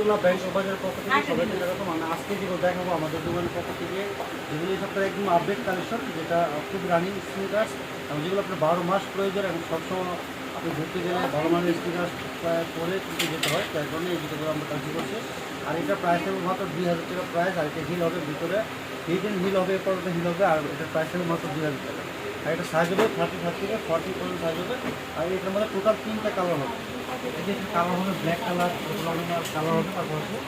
তোলা ব্যাংক বাজারের পক্ষ থেকে সবাইকে স্বাগত মানে আজকে যেগুলো দেখাবো আমাদের দোকানের পক্ষ থেকে, যেগুলো সপ্তাহে একদম আপডেট কালেকশন যেটা খুব রানিং স্নিকার্স এবং যেগুলো আপনার বারো মাস প্রয়োজন এবং সবসময় আপনি ঘুরতে গেলে ভালো মানের স্নিকার্স পরে কিন্তু যেতে হয় তার কারণে এই জুতোগুলো আমরা কাজ করছি। আর এটা প্রাইস হবে মাত্র দুই হাজার টাকা প্রাইস আর এটা হিল হবে ভিতরে। হিডেন হিল হবে এরপর হিল হবে, আর এটার প্রাইস হবে মাত্র দুই হাজার টাকা। আর এটা সাইজ হবে থার্টি ফাইভ থেকে ফর্টি পর্যন্ত সাইজ হবে। আর এটার মধ্যে টোটাল তিনটা কালার হবে। এটা কালার হবে ব্ল্যাক কালার কালার হবে তারপর হচ্ছে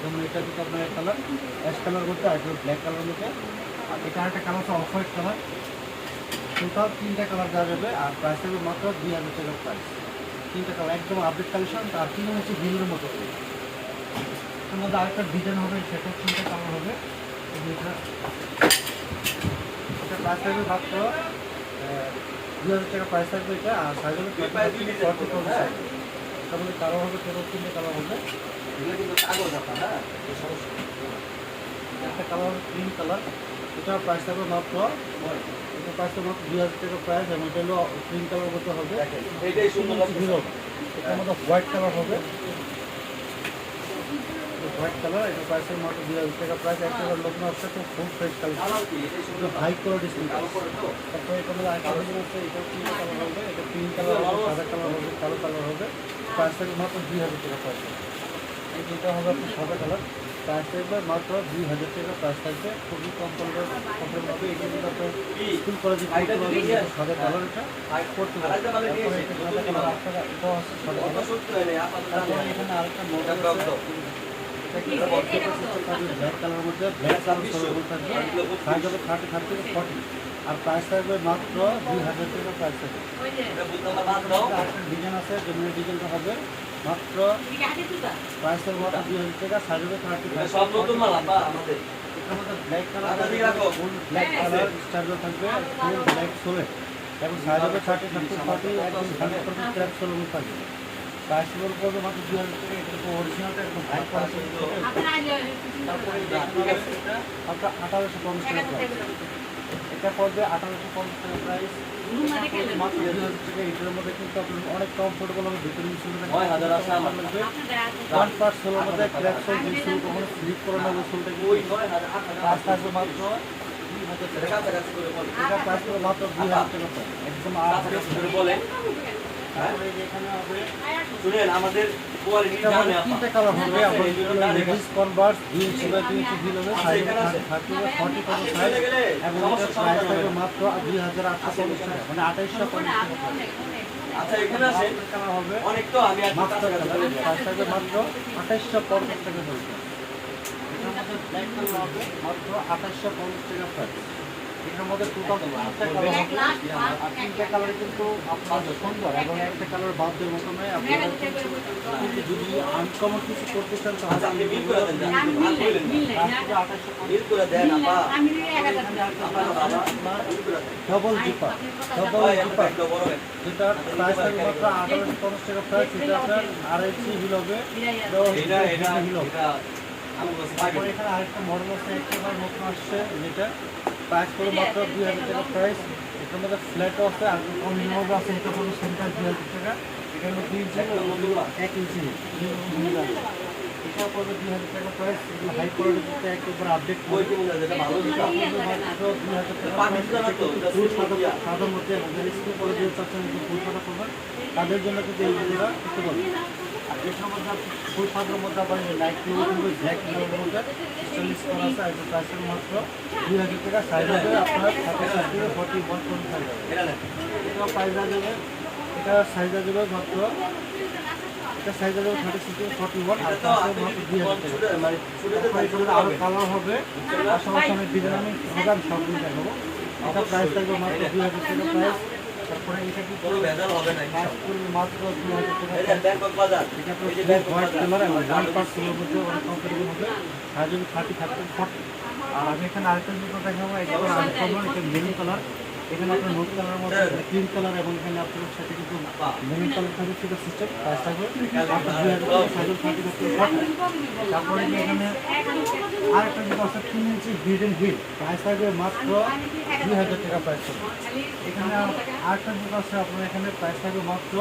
যেমন এটা কিন্তু আপনার কালার। অ্যাশ কালার করতে আর ব্ল্যাক কালার মধ্যে আর এটা একটা কালার হচ্ছে অফ হোয়াইট কালার। টোটাল তিনটা কালার দেওয়া যাবে আর প্রাইস হবে মাত্র দুই হাজার টাকার প্রাইস তিনটা কালার একদম আপডেট কালেকশন আর তিন হচ্ছে হিলের মতো। এর মধ্যে আরেকটা ডিজাইন হবে সেটা তিনটা কালার হবে। এটা। প্রাইস থাকবে মাত্র দু হাজার টাকা প্রাইস থাকবে এটা আর সাইজ হবে তার মধ্যে কালার হবে ফেরত তিনটে কালার হবে। হ্যাঁ একটা কালার হবে ক্রিম কালার। এটা প্রাইস থাকবে মাত্র এটা প্রাইস থাকবে মাত্র দুই হাজার টাকা প্রাইস এবং এটা হলো ক্রিম কালার মধ্যে হবে। এটা আমাদের হোয়াইট কালার হবে। হোয়াইট কালার, এটা প্রাইস হবে মাত্র দুই হাজার টাকা। প্রাইস একটা নতুন আসছে, তো full fresh colour. High quality তারপরে এটা মধ্যে আরেকটা এটা কালার হবে, এটা পিঙ্ক কালার হবে, সাদা কালার হবে, কালো কালার হবে। প্রাইস থাকবে মাত্র দুই হাজার টাকা প্রাইস এই দুটো হবে সাদা কালার। প্রাইস মাত্র দুই হাজার টাকা প্রাইস থাকবে খুবই কম আপনার স্কুল কলেজে? সাদা কালার এটা। সাদা কালার। এখানে আরেকটা মডেল ব্ল্যাক কালারের মধ্যে ব্ল্যাক কালার থার্টি থার্টি থেকে ফর্টি আর প্রাইস মাত্র দুই হাজার টাকা প্রাইস আরেকটা ডিজাইন আছে এই ডিজাইনটা হবে মাত্র প্রাইস থাকবে দুই হাজার টাকা সাইজ হবে থার্টি ব্ল্যাক কালার আচ্ছা, ব্ল্যাক কালার থাকবে ব্ল্যাক সোলে এবং সাইজ থার্টি থার্টি ফর্টি একদম থাকবে হাজার একদম তারপরে আঠারোশো পঞ্চাশ টাকা এটা পড়বে আঠারোশো পঞ্চাশ টাকা প্রাইস মাত্র দুই হাজার টাকা এটার মধ্যে কিন্তু আপনার অনেক কমফোর্টেবল হবে ভিতরে নয় হাজার আছে আমার। লাগবে ওয়ান পার্ট সোলের মধ্যে কখনো স্লিপ ওই নয় হাজার আট হাজার। মাত্র এটা প্রাইস মাত্র দুই হাজার টাকা। একদম কাছাকাছি করে বলে তারপরে এই যে এখানে হবে। শুনেন আমাদের তিনটে কালার হবে। আচ্ছা, লেডিস কনভার্স দুই ইঞ্চি বাই দুই ইঞ্চি হবে আচ্ছা, সাইজ ফর্টি পার্সেন্ট সাইজ এবং সমস্যা প্রাইস থাকবে মাত্র দুই হাজার আটশো পঞ্চাশ টাকা মানে আঠাইশশো পঞ্চাশ টাকা। আচ্ছা এখানে আছে। কালার হবে। অনেক তো আমি আর মাত্র মাত্র আঠাইশশো পঞ্চাশ টাকা ব্ল্যাক কালার হবে মাত্র আঠাইশশো পঞ্চাশ টাকা প্রাইস এটার মধ্যে টোটাল তিনটা কালার আর তিনটা কালার কিন্তু আপনার সুন্দর এবং একটা কালার বাদ দেওয়ার মতো নয় আপনারা যদি আনকমন কিছু করতে চান আচ্ছা, তাহলে আপনি মিল করে দেন যান। আর বললেন না। আঠাইশশো মিল করে দেন। আপা। আপনার বাবা আপনার মিল করে দেন। Double zipper double zipper. যেটা প্রাইস থাকবে মাত্র আঠারোশো পঞ্চাশ টাকা প্রাইস এটা আপনার আড়াইশি হিল হবে। এটা এটা। হিল হবে। তারপরে এখানে আরেকটা মডেল আছে একেবারে নতুন আসছে যেটা প্রাইস পড়বে মাত্র দুই হাজার টাকা প্রাইস এটার মধ্যে ফ্ল্যাটও আছে আর আছে এটা পড়বে সেন্টার দুই হাজার টাকা। এটা হলো দুই ইঞ্চি এক ইঞ্চি এটা পড়বে দুই হাজার টাকা প্রাইস এগুলো হাই কোয়ালিটিতে আপডেট ওই কি যেটা ভালো দিতা সাদার মধ্যে স্কুল কলেজে চাচ্ছেন ফুল সাদা করবেন তাদের জন্য কিন্তু এই করতে পারবেন এটার মধ্যে সাদার মধ্যে আবার লাইট কিন্তু আছে, আর প্রাইসের মাত্র দুই হাজার টাকা সাইজ হবে আপনার থার্টি সাইজ থেকে ফর্টি ওয়ান পয়েন্ট হবে এটা প্রাইস দেবে এটা সাইজ দেবে মাত্র, এটা size thirty six forty one দুই হাজার টাকা। শুনে মানে এগুলোর আরও কালার হবে পাশাপাশি অনেক ডিজাইন আমি প্রোগ্রাম সব দিন দেখাবো। এটা প্রাইস থাকবে মাত্র দুই হাজার টাকা প্রাইস আর আমি এখানে আরেকটা জুতো দেখাবো এটা আনকমন এটা মেরুন কালার। এখানে আপনার নোট কালারের মধ্যে ক্রিম কালার এবং এখানে আপনার সাথে কিন্তু মেরুন কালার থাকবে সেটা সিস্টেম প্রাইস থাকবে। তারপরে এখানে আরেকটা যেটা আছে তিন ইঞ্চি হিডেন হিল প্রাইস থাকবে মাত্র দুই হাজার টাকা প্রাইস এখানে আরেকটা যেটা আছে আপনার এখানে প্রাইস থাকবে মাত্র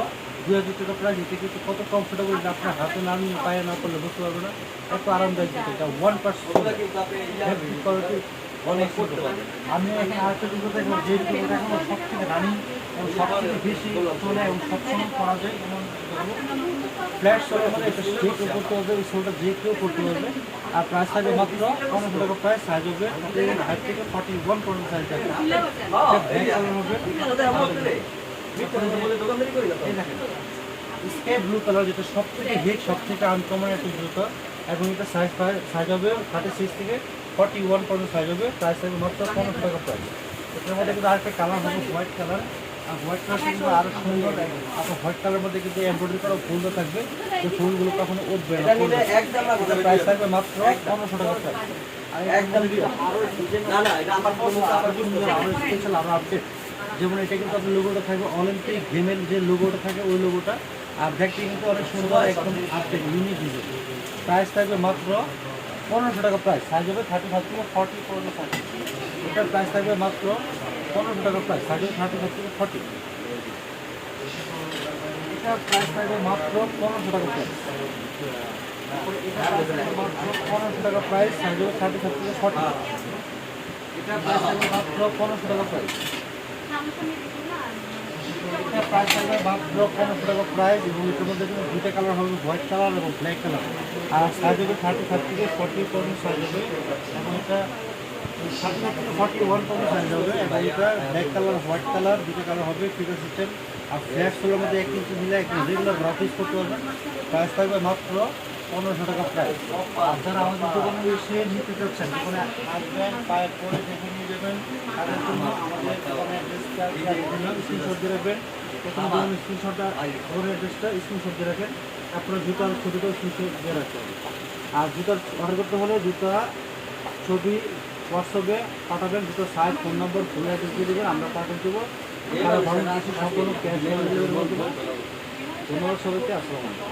দুই হাজার টাকা প্রাইস এটা কিন্তু কত কমফোর্টেবল আপনার হাতে না নিয়ে পায়ে না করলে বুঝতে পারবে না এত আরামদায়ক এটা ওয়ান পার্সেন্ট অনেক আমি দেখব যে সব থেকে এবং বেশি এবং সবসময় যায় এমন ফ্ল্যাট করতে যে কেউ করতে আর মাত্র সাইজ হবে থেকে ফর্টি ওয়ান পর্যন্ত সাইজ ব্লু কালার যেটা সব থেকে হিট সব থেকে আনকমন একটা জুতো। এবং এটা সাইজ সাইজ হবে থার্টি সিক্স থেকে ফর্টি ওয়ান পর্যন্ত সাইজ হবে প্রাইস থাকবে মাত্র পনেরোশো টাকা প্রাইস এটার মধ্যে কিন্তু আরেকটা কালার হবে হোয়াইট কালার আর হোয়াইট কালার কিন্তু আরও সুন্দর আপনার হোয়াইট কালারের মধ্যে কিন্তু এমব্রয়ডারি করা ফুল থাকবে। যে ফুলগুলো কখনো উঠবে না একদম প্রাইস থাকবে মাত্র পনেরোশো টাকা প্রাইস যেমন এটা কিন্তু আপনার লোগোটা থাকবে অলিম্পিক গেমের যে লোগোটা থাকে ওই লোগোটা আর দেখতে কিন্তু অনেক সুন্দর একদম আপডেট ইউনিক প্রাইস থাকবে মাত্র পনেরোশো টাকা প্রাইস সাইজ হবে থার্টি ফাইভ থেকে ফর্টি পর্যন্ত সাইজ এটার প্রাইস থাকবে মাত্র পনেরোশো টাকা প্রাইস সাইজ হবে থার্টি ফাইভ থেকে ফর্টি এটার প্রাইস থাকবে মাত্র পনেরোশো টাকা প্রাইস পনেরোশো টাকা প্রাইস থার্টি ফাইভ থেকে ফর্টি এটা প্রাইস থাকবে মাত্র পনেরোশো টাকা প্রাইস প্রাইস থাকবে মাত্র পনেরোশো টাকা প্রাইস এবং এটার মধ্যে কালার হবে হোয়াইট কালার এবং ব্ল্যাক কালার আর সাইজ থেকে ফর্টি পর্যন্ত সাইজ এবং এটা থার্টি ফাইভ থেকে ফর্টি হবে এটা ব্ল্যাক কালার হোয়াইট কালার দুটো কালার হবে ফিগার সিস্টেম আর ফ্ল্যাট মধ্যে এক দিলে এক রেগুলার গ্রাফিক্স করতে পারবেন প্রাইস পনেরোশো টাকা প্রাইস যারা আমাদের দোকানে এসে নিতে চাচ্ছেন আসবেন নিয়ে যাবেন। অ্যাড্রেসটা রাখবেন। রাখেন। জুতার দিয়ে হবে আর জুতার অর্ডার করতে হলে জুতা ছবি হোয়াটসঅ্যাপে পাঠাবেন, জুতোর সাইজ ফোন নম্বর ফোন অ্যাড্রেস দিয়ে দেবেন, আমরা পাঠিয়ে দেবো। তারা ভালো কিছু সম্পূর্ণ ক্যাশ ধন্যবাদ সবাইকে, আসসালামু